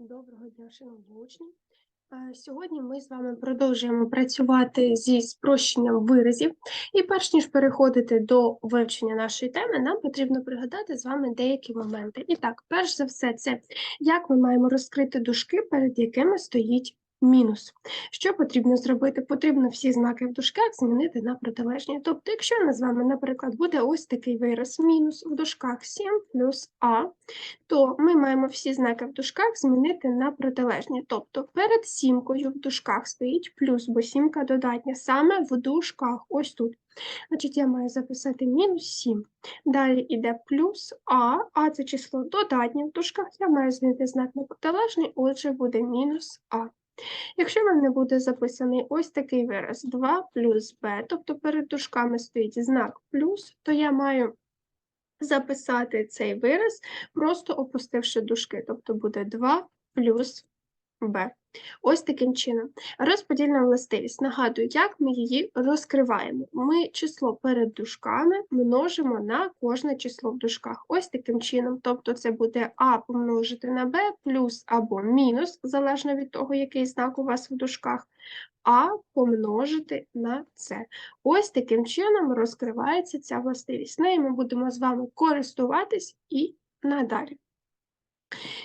Доброго дня, шановні учні. Сьогодні ми з вами продовжуємо працювати зі спрощенням виразів. І перш ніж переходити до вивчення нашої теми, нам потрібно пригадати з вами деякі моменти. І так, перш за все, це як ми маємо розкрити дужки, перед якими стоїть мінус. Що потрібно зробити? Потрібно всі знаки в дужках змінити на протилежні. Тобто, якщо у нас з вами, наприклад, буде ось такий вираз мінус в дужках 7 плюс А, то ми маємо всі знаки в дужках змінити на протилежні. Тобто перед сімкою в дужках стоїть плюс, бо сімка додатня саме в дужках, ось тут. Значить, я маю записати мінус 7. Далі йде плюс А, а це число додатнє в дужках, я маю змінити знак на протилежний, отже, буде мінус А. Якщо в мене буде записаний ось такий вираз 2 плюс b, тобто перед дужками стоїть знак плюс, то я маю записати цей вираз, просто опустивши дужки, тобто буде 2 плюс b. Ось таким чином. Розподільна властивість. Нагадую, як ми її розкриваємо. Ми число перед дужками множимо на кожне число в дужках. Ось таким чином. Тобто це буде а помножити на b плюс або мінус, залежно від того, який знак у вас в дужках, а помножити на це. Ось таким чином розкривається ця властивість. Нею ми будемо з вами користуватись і надалі.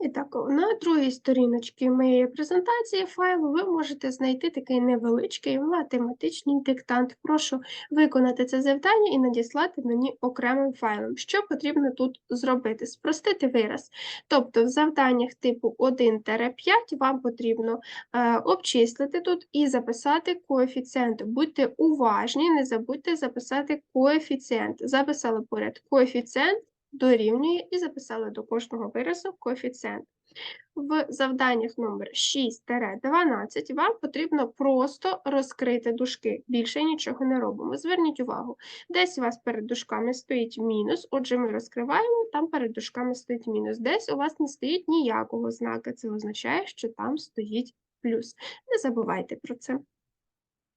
І так, на другій сторіночці моєї презентації файлу ви можете знайти такий невеличкий математичний диктант. Прошу виконати це завдання і надіслати мені окремим файлом. Що потрібно тут зробити? Спростити вираз. Тобто в завданнях типу 1-5 вам потрібно е, обчислити тут і записати коефіцієнт. Будьте уважні, не забудьте записати коефіцієнт. Записали поряд коефіцієнт дорівнює і записали до кожного виразу коефіцієнт. В завданнях номер 6-12 вам потрібно просто розкрити дужки, більше нічого не робимо. Зверніть увагу, десь у вас перед дужками стоїть мінус, отже, ми розкриваємо, там перед дужками стоїть мінус. Десь у вас не стоїть ніякого знака, це означає, що там стоїть плюс. Не забувайте про це.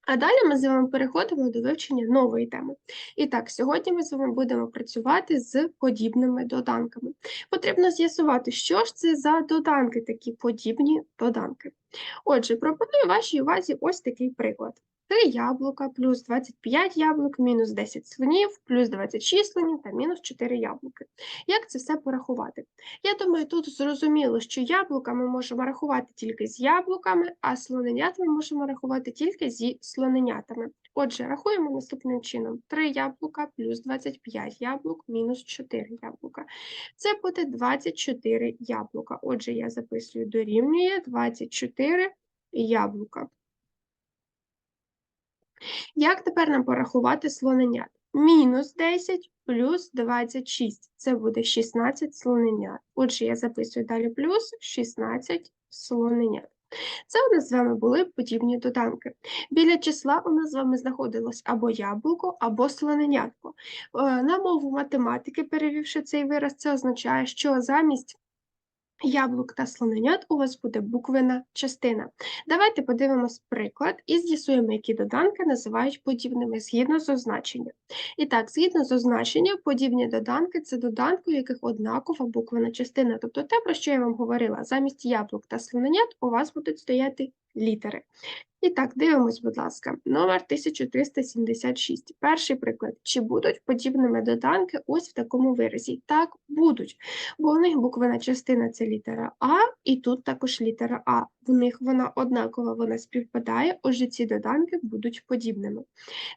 А далі ми з вами переходимо до вивчення нової теми. І так, сьогодні ми з вами будемо працювати з подібними доданками. Потрібно з'ясувати, що ж це за доданки, такі подібні доданки. Отже, пропоную вашій увазі ось такий приклад. 3 яблука плюс 25 яблук, мінус 10 слонів, плюс 26 слонів та мінус 4 яблуки. Як це все порахувати? Я думаю, тут зрозуміло, що яблука ми можемо рахувати тільки з яблуками, а слоненят ми можемо рахувати тільки зі слоненятами. Отже, рахуємо наступним чином: 3 яблука плюс 25 яблук мінус 4 яблука. Це буде 24 яблука. Отже, я записую дорівнює 24 яблука. Як тепер нам порахувати слоненят? Мінус 10 плюс 26. Це буде 16 слоненят. Отже, я записую далі плюс 16 слоненят. Це у нас з вами були подібні доданки. Біля числа у нас з вами знаходилось або яблуко, або слоненятко. Е, На мову математики, перевівши цей вираз, це означає, що замість яблук та слоненят у вас буде буквена частина. Давайте подивимось приклад і з'ясуємо, які доданки називають подібними згідно з означенням. І так, згідно з означенням, подібні доданки це доданки, у яких однакова буквена частина. Тобто те, про що я вам говорила, замість яблук та слоненят у вас будуть стояти літери. І так, дивимось, будь ласка, номер 1376. Перший приклад. Чи будуть подібними доданки ось в такому виразі? Так, будуть, бо у них буквена частина це літера А, і тут також літера А. В них вона однакова, вона співпадає, отже, ці доданки будуть подібними.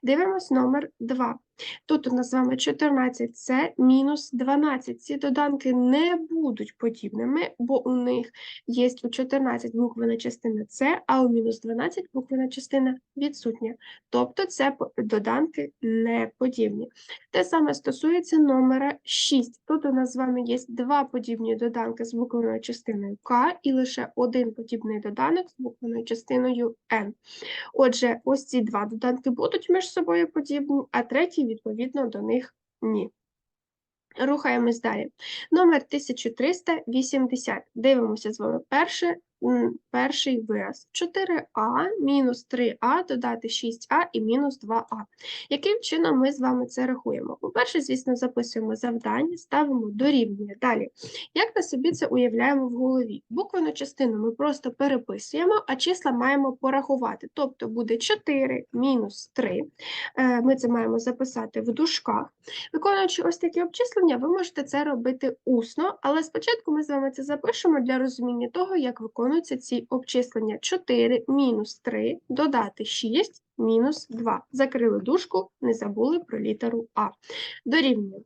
Дивимось номер 2. Тут у нас з вами 14 це мінус 12. Ці доданки не будуть подібними, бо у них є у 14 буквена частина С, а у мінус 12 буквена частина відсутня. Тобто це доданки не подібні. Те саме стосується номера 6. Тут у нас з вами є два подібні доданки з буквеною частиною К і лише один подібний доданок з буквеною частиною Н. Отже, ось ці два доданки будуть між собою подібні, а третій, відповідно, до них ні. Рухаємось далі. Номер 1380. Дивимося з вами перше перший вираз. 4а мінус 3а додати 6а і мінус 2а. Яким чином ми з вами це рахуємо? По-перше, звісно, записуємо завдання, ставимо дорівнює. Далі, як ми собі це уявляємо в голові? Буквену частину ми просто переписуємо, а числа маємо порахувати. Тобто буде 4 мінус 3. Е, Ми це маємо записати в дужках. Виконуючи ось такі обчислення, ви можете це робити усно, але спочатку ми з вами це запишемо для розуміння того, як виконуються ці обчислення. 4 мінус 3 додати 6 мінус 2. Закрили дужку, не забули про літеру А. Дорівнює.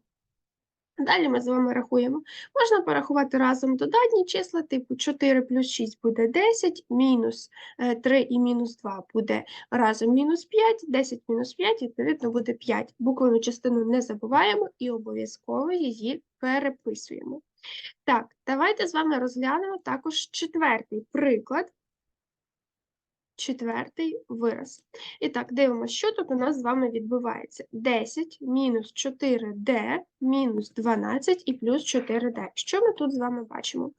Далі ми з вами рахуємо. Можна порахувати разом додатні числа, типу 4 плюс 6 буде 10, мінус е, 3 і мінус 2 буде разом мінус 5, 10 мінус 5, відповідно, буде 5. Буквену частину не забуваємо і обов'язково її переписуємо. Так, давайте з вами розглянемо також четвертий приклад. Четвертий вираз. І так, дивимося, що тут у нас з вами відбувається. 10 мінус 4d мінус 12 і плюс 4d. Що ми тут з вами бачимо?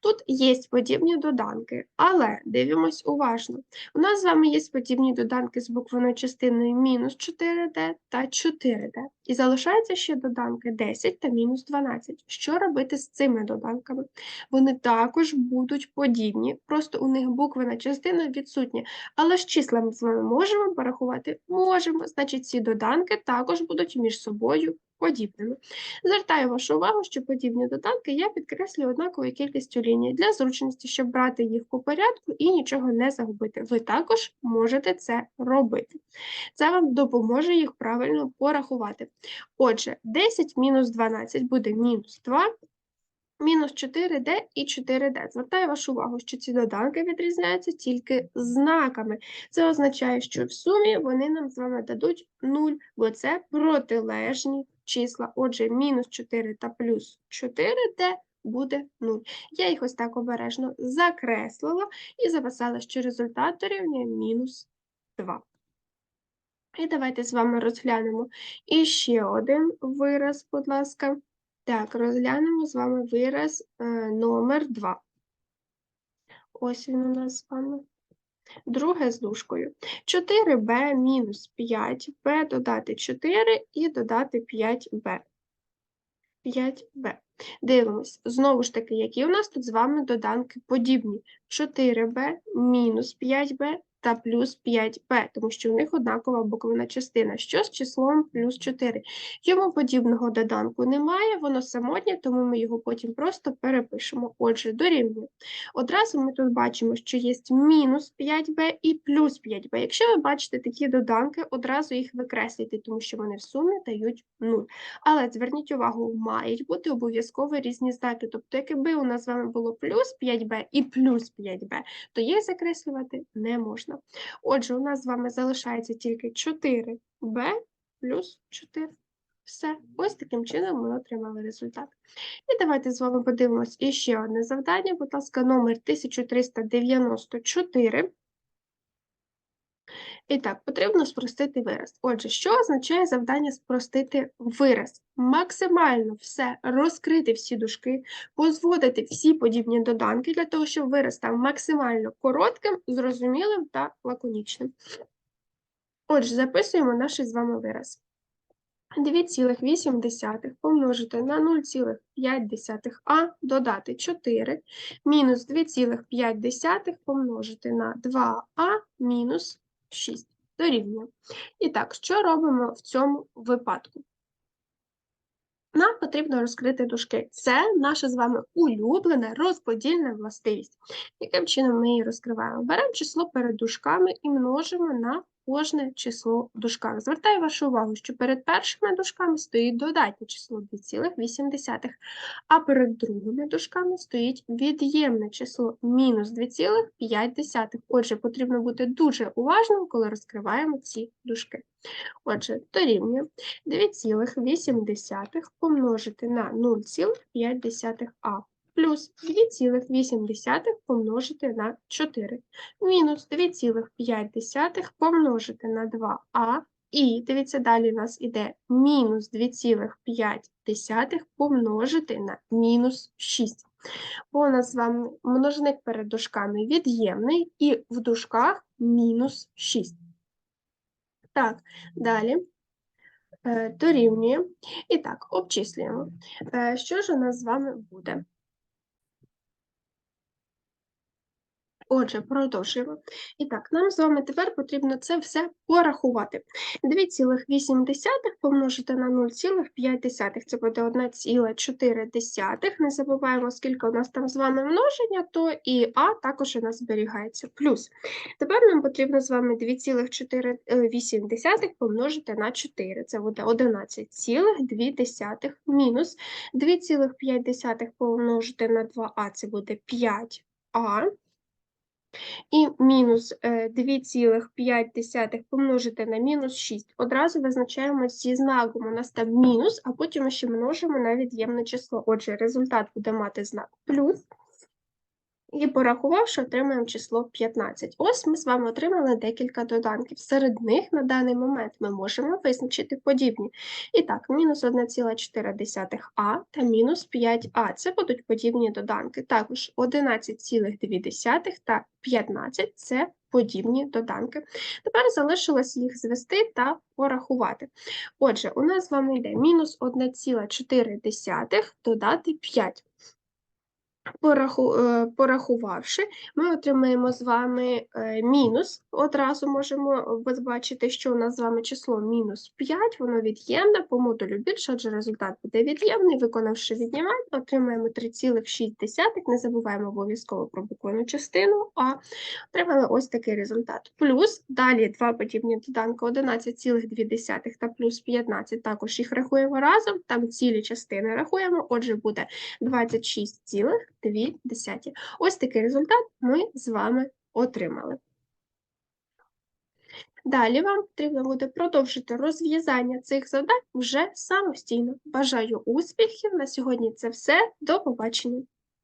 Тут є подібні доданки, але дивимось уважно. У нас з вами є подібні доданки з буквеною частиною мінус 4d та 4d. І залишаються ще доданки 10 та мінус 12. Що робити з цими доданками? Вони також будуть подібні, просто у них буквена частина відсутня. Але з числами з вами можемо порахувати? Можемо. Значить, ці доданки також будуть між собою подібними. Звертаю вашу увагу, що подібні доданки я підкреслюю однаковою кількістю ліній для зручності, щоб брати їх по порядку і нічого не загубити. Ви також можете це робити. Це вам допоможе їх правильно порахувати. Отже, 10 мінус 12 буде мінус 2. Мінус 4D і 4D. Звертаю вашу увагу, що ці доданки відрізняються тільки знаками. Це означає, що в сумі вони нам з вами дадуть 0, бо це протилежні числа. Отже, мінус 4 та плюс 4D буде 0. Я їх ось так обережно закреслила і записала, що результат дорівнює мінус 2. І давайте з вами розглянемо іще один вираз, будь ласка. Так, розглянемо з вами вираз е, номер 2. Ось він у нас з вами. Друге з дужкою. 4b мінус 5b додати 4 і додати 5b. 5b. Дивимось. Знову ж таки, які у нас тут з вами доданки подібні. 4b мінус 5b та плюс 5b, тому що в них однакова буквена частина. Що з числом плюс 4? Йому подібного доданку немає, воно самотнє, тому ми його потім просто перепишемо. Отже, дорівнює. Одразу ми тут бачимо, що є мінус 5b і плюс 5b. Якщо ви бачите такі доданки, одразу їх викреслюйте, тому що вони в сумі дають 0. Але зверніть увагу, мають бути обов'язково різні знаки. Тобто, якби у нас з вами було плюс 5b і плюс 5b, то їх закреслювати не можна. Отже, у нас з вами залишається тільки 4b плюс 4. Все, ось таким чином ми отримали результат. І давайте з вами подивимось іще одне завдання, будь ласка, номер 1394. І так, потрібно спростити вираз. Отже, що означає завдання спростити вираз? Максимально все розкрити всі дужки, позводити всі подібні доданки для того, щоб вираз став максимально коротким, зрозумілим та лаконічним. Отже, записуємо наш з вами вираз. 2,8 помножити на 0,5а додати 4, мінус 2,5 помножити на 2а мінус 6 дорівнює. І так, що робимо в цьому випадку? Нам потрібно розкрити дужки. Це наша з вами улюблена розподільна властивість. Яким чином ми її розкриваємо? Беремо число перед дужками і множимо на кожне число в дужках. Звертаю вашу увагу, що перед першими дужками стоїть додатнє число 2,8, а перед другими дужками стоїть від'ємне число мінус 2,5. Отже, потрібно бути дуже уважним, коли розкриваємо ці дужки. Отже, дорівнює 2,8 помножити на 0,5а плюс 2,8 помножити на 4, мінус 2,5 помножити на 2а, і, дивіться, далі у нас іде мінус 2,5 помножити на мінус 6. бо у нас з вами множник перед дужками від'ємний і в дужках мінус 6. Так, далі е, дорівнює. І так, обчислюємо. Е, Що ж у нас з вами буде? Отже, продовжуємо. І так, нам з вами тепер потрібно це все порахувати. 2,8 помножити на 0,5, це буде 1,4. Не забуваємо, скільки у нас там з вами множення, то і А також у нас зберігається. Плюс. Тепер нам потрібно з вами 2,8 помножити на 4. Це буде 11,2 мінус 2,5 помножити на 2а, це буде 5а. І мінус е, 2,5 помножити на мінус 6. Одразу визначаємо зі знаком. У нас там мінус, а потім ще множимо на від'ємне число. Отже, результат буде мати знак плюс. І порахувавши, отримаємо число 15. Ось ми з вами отримали декілька доданків. Серед них на даний момент ми можемо визначити подібні. І так, мінус 1,4а та мінус 5а. Це будуть подібні доданки. Також 11,2 та 15 це подібні доданки. Тепер залишилось їх звести та порахувати. Отже, у нас з вами йде мінус 1,4 додати 5. Пораху, е, порахувавши, ми отримаємо з вами е, мінус. Одразу можемо бачити, що у нас з вами число мінус 5, воно від'ємне, по модулю більше, отже, результат буде від'ємний. Виконавши віднімання, отримаємо 3,6. Не забуваємо обов'язково про буквену частину, а отримали ось такий результат. Плюс далі два подібні доданки 11,2 та плюс 15, також їх рахуємо разом, там цілі частини рахуємо, отже, буде 26,2. Ось такий результат ми з вами отримали. Далі вам потрібно буде продовжити розв'язання цих завдань вже самостійно. Бажаю успіхів! На сьогодні це все. До побачення!